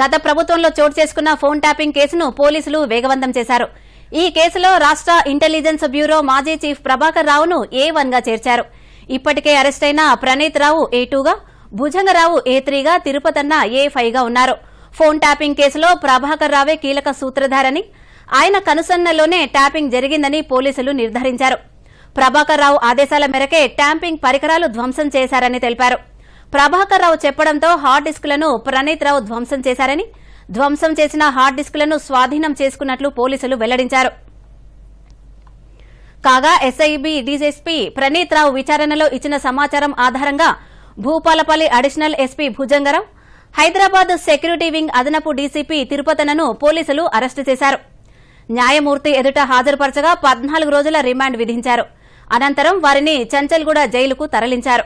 గత ప్రభుత్వంలో చోటు చేసుకున్న ఫోన్ ట్యాపింగ్ కేసును పోలీసులు వేగవంతం చేశారు. ఈ కేసులో రాష్ట ఇంటెలిజెన్స్ బ్యూరో మాజీ చీఫ్ ప్రభాకర్ రావును ఏ వన్గా చేర్చారు. ఇప్పటికే అరెస్టైన ప్రణీత్ రావు ఏ టూగా భుజంగరావు ఏ త్రీగా తిరుపతన్న ఏ ఫైవ్గా ఉన్నారు. ఫోన్ ట్యాపింగ్ కేసులో ప్రభాకర్ రావే కీలక సూత్రధారని ఆయన కనుసన్నలోనే ట్యాపింగ్ జరిగిందని పోలీసులు నిర్ధారించారు. ప్రభాకర్ రావు ఆదేశాల మేరకే ట్యాంపింగ్ పరికరాలు ధ్వంసం చేశారని తెలిపారు. ప్రభాకర్ రావు చెప్పడంతో హార్డ్ డిస్కులను ప్రణీత్ రావు ధ్వంసం చేశారని ధ్వంసం చేసిన హార్డ్ డిస్కులను స్వాధీనం చేసుకున్నట్లు పోలీసులు వెల్లడించారు. కాగా ఎస్ఐబి డీజీఎస్పీ ప్రణీత్ రావు విచారణలో ఇచ్చిన సమాచారం ఆధారంగా Bhupalpally additional SP Bhujanga Rao Hyderabad security wing అదనపు డీసీపీ తిరుపతనను పోలీసులు అరెస్టు చేశారు. న్యాయమూర్తి ఎదుట హాజరుపరచగా పద్నాలుగు రోజుల రిమాండ్ విధించారు. అనంతరం వారిని చంచల్గూడ జైలుకు తరలించారు.